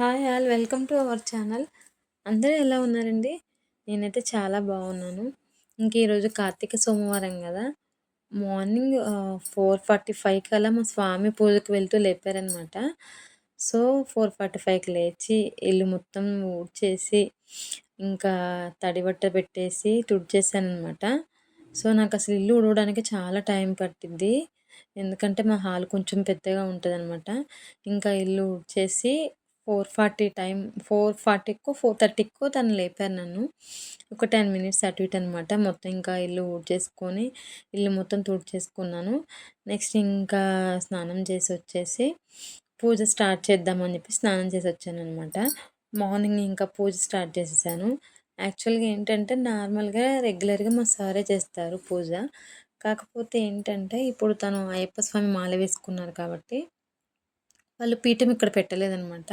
Hi all welcome to our channel. అందరూ ఎలా ఉన్నారండి? నేనైతే చాలా బాగున్నాను. ఇంక ఈరోజు కార్తీక సోమవారం కదా. మార్నింగ్ ఫోర్ ఫార్టీ ఫైవ్ కల్లా మా స్వామి పూజకు వెళ్తూ లేపారనమాట సో ఫోర్ ఫార్టీ ఫైవ్కి లేచి ఇల్లు మొత్తం ఊడ్చేసి ఇంకా తడి బట్ట పెట్టేసి తుడిచేసానమాట సో నాకు అసలు ఇల్లు ఉడవడానికి చాలా టైం పట్టిద్ది. ఎందుకంటే మా హాల్ కొంచెం పెద్దగా ఉంటుంది అనమాట ఇంకా ఇల్లు ఊడ్చేసి ఫోర్ ఫార్టీ టైం ఫోర్ ఫార్టీకో ఫోర్ థర్టీకో తను లేపారు నన్ను. ఒక టెన్ మినిట్స్ అటు ఇటు అనమాట మొత్తం ఇంకా ఇల్లు ఊడ్చేసుకొని ఇల్లు మొత్తం తుడిచేసుకున్నాను నెక్స్ట్ ఇంకా స్నానం చేసి వచ్చేసి పూజ స్టార్ట్ చేద్దామని చెప్పి స్నానం చేసి వచ్చాను అనమాట మార్నింగ్ ఇంకా పూజ స్టార్ట్ చేసేసాను. యాక్చువల్గా ఏంటంటే నార్మల్గా రెగ్యులర్గా మా సారే చేస్తారు పూజ. కాకపోతే ఏంటంటే ఇప్పుడు తను అయ్యప్ప స్వామి మాల వేసుకున్నారు కాబట్టి వాళ్ళు పీఠం ఇక్కడ పెట్టలేదనమాట.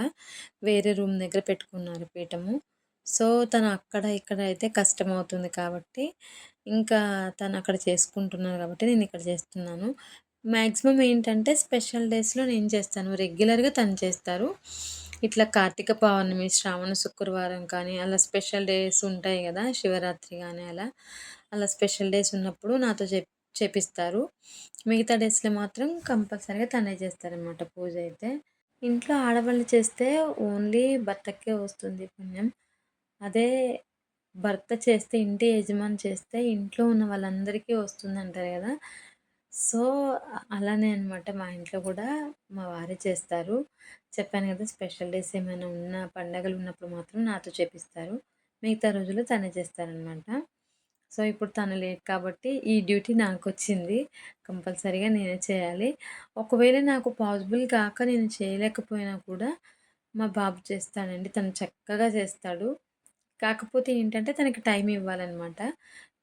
వేరే రూమ్ దగ్గర పెట్టుకున్నారు పీఠము. సో తను అక్కడ ఇక్కడ అయితే కష్టం అవుతుంది కాబట్టి ఇంకా తను అక్కడ చేసుకుంటున్నారు కాబట్టి నేను ఇక్కడ చేస్తున్నాను. మ్యాక్సిమం ఏంటంటే స్పెషల్ డేస్లో నేను చేస్తాను. రెగ్యులర్గా తను చేస్తారు. ఇట్లా కార్తీక పౌర్ణమి శ్రావణ శుక్రవారం కానీ అలా స్పెషల్ డేస్ ఉంటాయి కదా శివరాత్రి కానీ అలా. అలా స్పెషల్ డేస్ ఉన్నప్పుడు నాతో చెప్ చేపిస్తారు. మిగతా డేస్లో మాత్రం కంపల్సరీగా తనే చేస్తారనమాట పూజ అయితే. ఇంట్లో ఆడవాళ్ళు చేస్తే ఓన్లీ భర్తకే వస్తుంది పుణ్యం. అదే భర్త చేస్తే ఇంటి యజమాని చేస్తే ఇంట్లో ఉన్న వాళ్ళందరికీ వస్తుంది అంటారు కదా. సో అలానే అనమాట మా ఇంట్లో కూడా మా వారే చేస్తారు. చెప్పాను కదా స్పెషల్ డేస్ ఏమైనా ఉన్న పండగలు ఉన్నప్పుడు మాత్రం నాతో చేపిస్తారు. మిగతా రోజులు తనే చేస్తారనమాట సో ఇప్పుడు తను లేట్ కాబట్టి ఈ డ్యూటీ నాకు వచ్చింది కంపల్సరీగా నేనే చేయాలి. ఒకవేళ నాకు పాసిబుల్ కాక నేను చేయలేకపోయినా కూడా మా బాబు చేస్తాడండి. తను చక్కగా చేస్తాడు. కాకపోతే ఏంటంటే తనకి టైం ఇవ్వాలన్నమాట.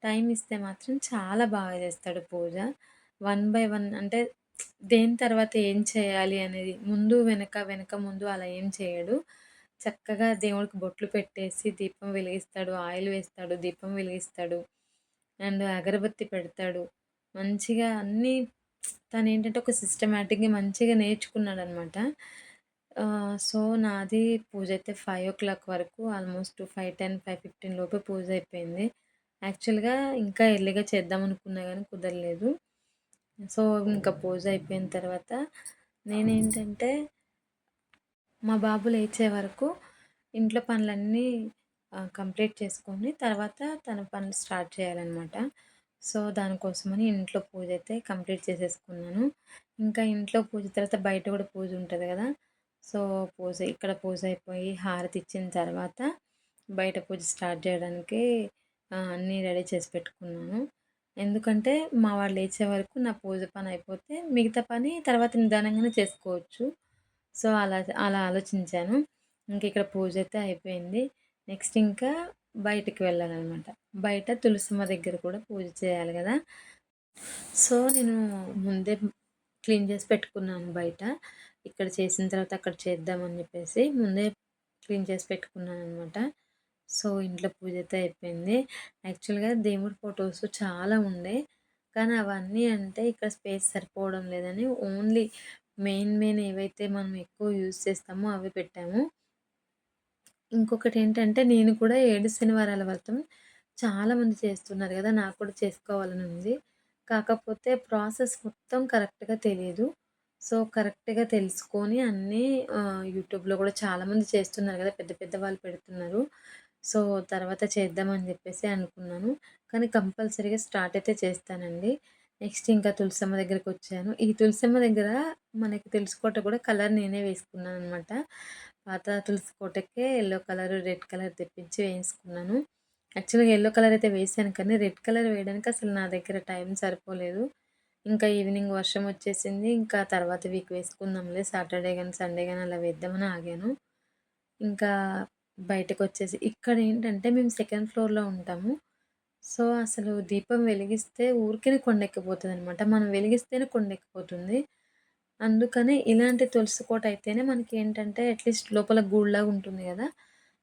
టైం ఇస్తే మాత్రం చాలా బాగా చేస్తాడు పూజ. వన్ బై వన్ అంటే దేని తర్వాత ఏం చేయాలి అనేది ముందు వెనక వెనక ముందు అలా ఏం చేయడు. చక్కగా దేవుడికి బొట్లు పెట్టేసి దీపం వెలిగిస్తాడు ఆయిల్ వేస్తాడు దీపం వెలిగిస్తాడు అండ్ అగరబత్తి పెడతాడు. మంచిగా అన్నీ తను ఏంటంటే ఒక సిస్టమేటిక్గా మంచిగా నేర్చుకున్నాడు అనమాట సో నాది పూజ అయితే ఫైవ్ ఓ క్లాక్ వరకు almost five ten five fifteen లోపే పూజ అయిపోయింది. యాక్చువల్గా ఇంకా ఎర్లీగా చేద్దాం అనుకున్నా కానీ కుదరలేదు. సో ఇంకా పూజ అయిపోయిన తర్వాత నేనేంటంటే మా బాబు లేచే వరకు ఇంట్లో పనులన్నీ కంప్లీట్ చేసుకొని తర్వాత తన పనులు స్టార్ట్ చేయాలన్నమాట. సో దానికోసమని ఇంట్లో పూజ అయితే కంప్లీట్ చేసేసుకున్నాను. ఇంకా ఇంట్లో పూజ తర్వాత బయట కూడా పూజ ఉంటుంది కదా. సో పూజ ఇక్కడ పూజ అయిపోయి హారతి ఇచ్చిన తర్వాత బయట పూజ స్టార్ట్ చేయడానికి అన్నీ రెడీ చేసి పెట్టుకున్నాను. ఎందుకంటే మా వాళ్ళు లేచే వరకు నా పూజ పని అయిపోతే మిగతా పని తర్వాత నిదానంగానే చేసుకోవచ్చు. సో అలా అలా ఆలోచించాను. ఇంక ఇక్కడ పూజ అయితే అయిపోయింది. నెక్స్ట్ ఇంకా బయటికి వెళ్ళాలన్నమాట. బయట తులసమ్మ దగ్గర కూడా పూజ చేయాలి కదా. సో నేను ముందే క్లీన్ చేసి పెట్టుకున్నాను బయట. ఇక్కడ చేసిన తర్వాత అక్కడ చేద్దామని చెప్పేసి ముందే క్లీన్ చేసి పెట్టుకున్నాను అనమాట సో ఇంట్లో పూజ అయితే అయిపోయింది. యాక్చువల్గా దేవుడి ఫొటోస్ చాలా ఉండే. కానీ అవన్నీ అంటే ఇక్కడ స్పేస్ సరిపోవడం లేదని ఓన్లీ మెయిన్ మెయిన్ ఏవైతే మనం ఎక్కువ యూజ్ చేస్తామో అవి పెట్టాము. ఇంకొకటి ఏంటంటే నేను కూడా ఏడు శనివారాల వ్రతం చాలామంది చేస్తున్నారు కదా నాకు కూడా చేసుకోవాలని ఉంది కాకపోతే ప్రాసెస్ మొత్తం కరెక్ట్గా తెలియదు. సో కరెక్ట్గా తెలుసుకొని అన్నీ యూట్యూబ్లో కూడా చాలామంది చేస్తున్నారు కదా పెద్ద పెద్ద వాళ్ళు పెడుతున్నారు. సో తర్వాత చేద్దామని చెప్పేసి అనుకున్నాను. కానీ కంపల్సరీగా స్టార్ట్ అయితే చేస్తానండి. నెక్స్ట్ ఇంకా తులసమ్మ దగ్గరకు వచ్చాను. ఈ తులసమ్మ దగ్గర మనకి తెలుసుకోవటం కూడా కలర్ నేనే వేసుకున్నాను అనమాట పాత తులసి కోటకే ఎల్లో కలర్ రెడ్ కలర్ తెప్పించి వేసుకున్నాను. యాక్చువల్గా ఎల్లో కలర్ అయితే వేసాను కానీ రెడ్ కలర్ వేయడానికి అసలు నా దగ్గర టైం సరిపోలేదు. ఇంకా ఈవినింగ్ వర్షం వచ్చేసింది. ఇంకా తర్వాత వీక్ వేసుకుందాంలే సాటర్డే కానీ సండే కానీ అలా వేద్దామని ఆగాను. ఇంకా బయటకు వచ్చేసి ఇక్కడ ఏంటంటే మేము సెకండ్ ఫ్లోర్లో ఉంటాము. సో అసలు దీపం వెలిగిస్తే ఊరికే కొండెక్కిపోతుంది అనమాట మనం వెలిగిస్తేనే కొండెక్కిపోతుంది. అందుకనే ఇలాంటి తులసి కోట అయితేనే మనకి ఏంటంటే అట్లీస్ట్ లోపల గూడులాగా ఉంటుంది కదా.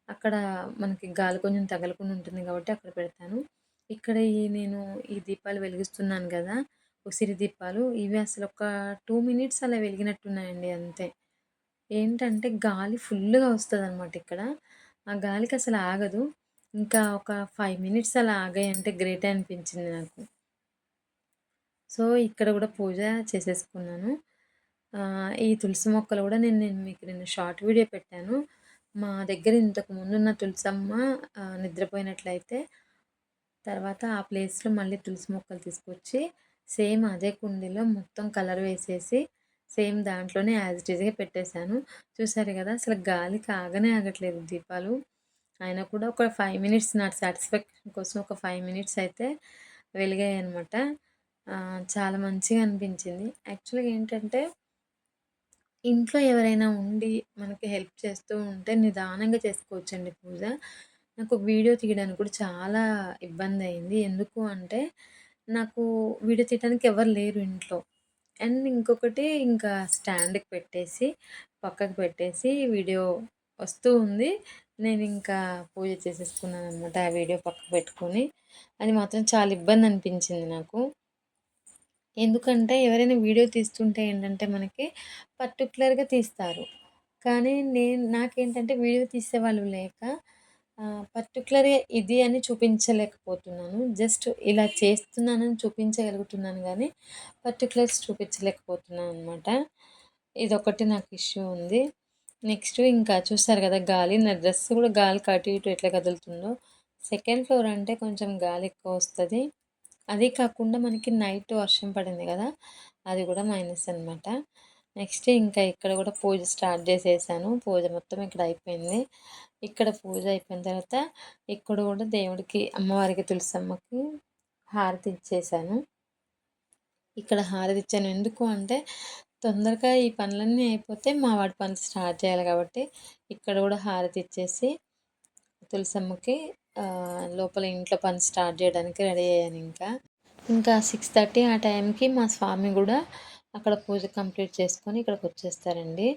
అక్కడ మనకి గాలి కొంచెం తగలకుండా ఉంటుంది కాబట్టి అక్కడ పెడతాను. ఇక్కడ ఈ నేను ఈ దీపాలు వెలిగిస్తున్నాను కదా ఉసిరి దీపాలు. ఇవి అసలు ఒక టూ మినిట్స్ అలా వెలిగినట్టున్నాయండి అంతే. ఏంటంటే గాలి ఫుల్లుగా వస్తదనమాట ఇక్కడ. ఆ గాలికి అసలు ఆగదు. ఇంకా ఒక ఫైవ్ మినిట్స్ అలా ఆగాయంటే గ్రేట్ అనిపించింది నాకు. సో, ఇక్కడ కూడా పూజ చేసేసుకున్నాను. ఈ తులసి మొక్కలు కూడా నేను నేను మీకు నిన్న షార్ట్ వీడియో పెట్టాను. మా దగ్గర ఇంతకు ముందున్న తులసమ్మ నిద్రపోయినట్లయితే తర్వాత ఆ ప్లేస్‌లో మళ్ళీ తులసి మొక్కలు తీసుకొచ్చి సేమ్ అదే కుండీలో మొత్తం కలర్ వేసేసి సేమ్ దాంట్లోనే యాజ్ ఇట్ ఈజ్‌గా పెట్టేశాను. చూసారు కదా అసలు గాలికి ఆగనే ఆగట్లేదు దీపాలు. ఆయన కూడా ఒక ఫైవ్ మినిట్స్ నా సాటిస్ఫాక్షన్ కోసం ఒక ఫైవ్ మినిట్స్ అయితే వెలిగాయి అనమాట చాలా మంచిగా అనిపించింది. యాక్చువల్‌గా ఏంటంటే ఇంట్లో ఎవరైనా ఉండి మనకి హెల్ప్ చేస్తూ ఉంటే నిదానంగా చేసుకోవచ్చండి పూజ. నాకు వీడియో తీయడానికి కూడా చాలా ఇబ్బంది అయింది ఎందుకు అంటే నాకు వీడియో తీయడానికి ఎవరు లేరు ఇంట్లో. అండ్ ఇంకొకటి ఇంకా స్టాండ్‌కి పెట్టేసి, పక్కకు పెట్టేసి వీడియో వస్తూ ఉంది. నేను ఇంకా పూజ చేసేసుకున్నాననమాట. ఆ వీడియో పక్క పెట్టుకొని. అది మాత్రం చాలా ఇబ్బంది అనిపించింది నాకు. ఎందుకంటే ఎవరైనా వీడియో తీస్తుంటే ఏంటంటే మనకి పర్టికులర్గా తీస్తారు. కానీ నేను నాకేంటంటే వీడియో తీసేవాళ్ళు లేక పర్టికులర్గా ఇది అని చూపించలేకపోతున్నాను. జస్ట్ ఇలా చేస్తున్నానని చూపించగలుగుతున్నాను కానీ పర్టికులర్స్ చూపించలేకపోతున్నాను అనమాట ఇదొకటి నాకు ఇష్యూ ఉంది. నెక్స్ట్ ఇంకా చూస్తారు కదా గాలి నా డ్రెస్ కూడా గాలికి అటు ఇటు ఎట్లా కదులుతుందో. సెకండ్ ఫ్లోర్ అంటే కొంచెం గాలి ఎక్కువ వస్తుంది అదే కాకుండా మనకి నైట్ వర్షం పడింది కదా అది కూడా మైనస్ అనమాట. నెక్స్ట్ ఇంకా ఇక్కడ కూడా పూజ స్టార్ట్ చేసేసాను పూజ మొత్తం ఇక్కడ అయిపోయింది. ఇక్కడ పూజ అయిపోయిన తర్వాత ఇక్కడ కూడా దేవుడికి అమ్మవారికి తులసమ్మకి హారతి ఇచ్చేసాను. ఇక్కడ హారతి ఇచ్చాను. ఎందుకు అంటే తొందరగా ఈ పనులన్నీ అయిపోతే మా వాడి పనులు స్టార్ట్ చేయాలి కాబట్టి ఇక్కడ కూడా హారతి ఇచ్చేసి తులసమ్మకి లోపల ఇంట్లో పని స్టార్ట్ చేయడానికి రెడీ అయ్యాను ఇంకా. ఇంకా 6:30 ఆ టైంకి మా స్వామి కూడా అక్కడ పూజ కంప్లీట్ చేసుకొని ఇక్కడకి వచ్చేస్తారండి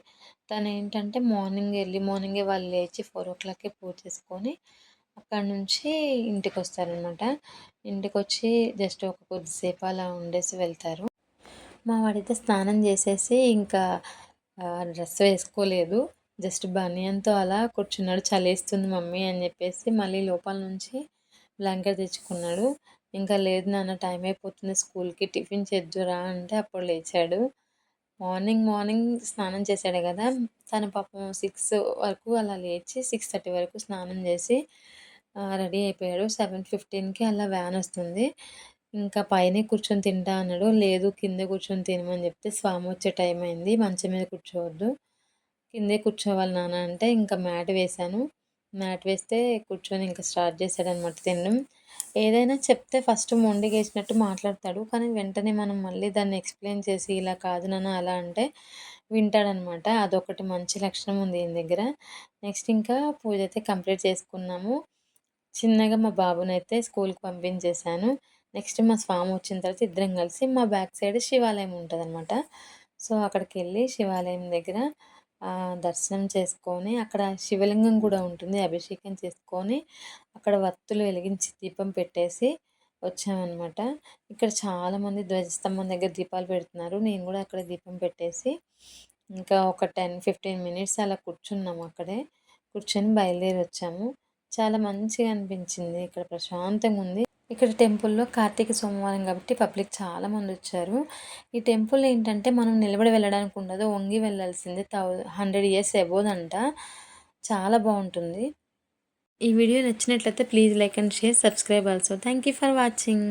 తను ఏంటంటే మార్నింగ్ ఎర్లీ మార్నింగే వాళ్ళు లేచి 4:00కే పూజ చేసుకొని అక్కడి నుంచి ఇంటికి వస్తారనమాట ఇంటికి ఇంటికొచ్చి జస్ట్ ఒక కొద్దిసేపు అలా ఉండేసి వెళ్తారు. మా వాడైతే స్నానం చేసేసి ఇంకా డ్రెస్ వేసుకోలేదు. జస్ట్ బనియన్‌తో అలా కూర్చున్నాడు. చలేస్తుంది మమ్మీ అని చెప్పేసి మళ్ళీ లోపల నుంచి బ్లాంకెట్ తెచ్చుకున్నాడు. ఇంకా లేదు నాన్న టైం అయిపోతుంది స్కూల్‌కి టిఫిన్ చేద్దురా అంటే అప్పుడు లేచాడు. మార్నింగ్ మార్నింగ్ స్నానం చేశాడు కదా తను పాపం సిక్స్ వరకు అలా లేచి 6:30 వరకు స్నానం చేసి రెడీ అయిపోయాడు. 7:15కి అలా వ్యాన్ వస్తుంది. ఇంకా పైనే కూర్చొని తింటా అన్నాడు. లేదు కింద కూర్చొని తినమని చెప్తే స్వామి వచ్చే టైం అయింది. మంచం మీద కూర్చోవద్దు. కిందే కూర్చోవాలి నాన్న అంటే ఇంకా మ్యాట్ వేశాను. మ్యాట్ వేస్తే కూర్చొని ఇంకా స్టార్ట్ చేశాడనమాట తినడం. ఏదైనా చెప్తే ఫస్ట్ మొండిగేసినట్టు మాట్లాడతాడు. కానీ వెంటనే మనం మళ్ళీ దాన్ని ఎక్స్‌ప్లెయిన్ చేసి ఇలా కాదు నాన్న అలా అంటే వింటాడనమాట. అదొకటి మంచి లక్షణం ఉంది ఈయన దగ్గర. నెక్స్ట్ ఇంకా పూజ అయితే కంప్లీట్ చేసుకున్నాము. చిన్నగా మా బాబునైతే స్కూల్‌కి పంపించేశాను. నెక్స్ట్ మా స్వామి వచ్చిన తర్వాత ఇద్దరం కలిసి మా బ్యాక్ సైడ్ శివాలయం ఉంటదనమాట. సో, అక్కడికి వెళ్ళి శివాలయం దగ్గర దర్శనం చేసుకొని అక్కడ శివలింగం కూడా ఉంటుంది. అభిషేకం చేసుకొని అక్కడ వత్తులు వెలిగించి దీపం పెట్టేసి వచ్చామనమాట. ఇక్కడ చాలామంది ధ్వజస్తంభం దగ్గర దీపాలు పెడుతున్నారు. నేను కూడా అక్కడ దీపం పెట్టేసి ఇంకా ఒక 10, 15 మినిట్స్ అలా కూర్చున్నాము అక్కడే. కూర్చొని బయలుదేరి వచ్చాము. చాలా మంచిగా అనిపించింది. ఇక్కడ ప్రశాంతంగా ఉంది. ఇక్కడ టెంపుల్‌లో కార్తీక సోమవారం కాబట్టి పబ్లిక్ చాలామందొచ్చారు. ఈ టెంపుల్ ఏంటంటే మనం నిలబడి వెళ్ళడానికి ఉండదు. వంగి వెళ్ళాల్సిందే. థౌ 100 ఇయర్స్ అబోవ్ చాలా బాగుంటుంది ఈ వీడియో నచ్చినట్లయితే please like and share, subscribe also. Thank you for watching.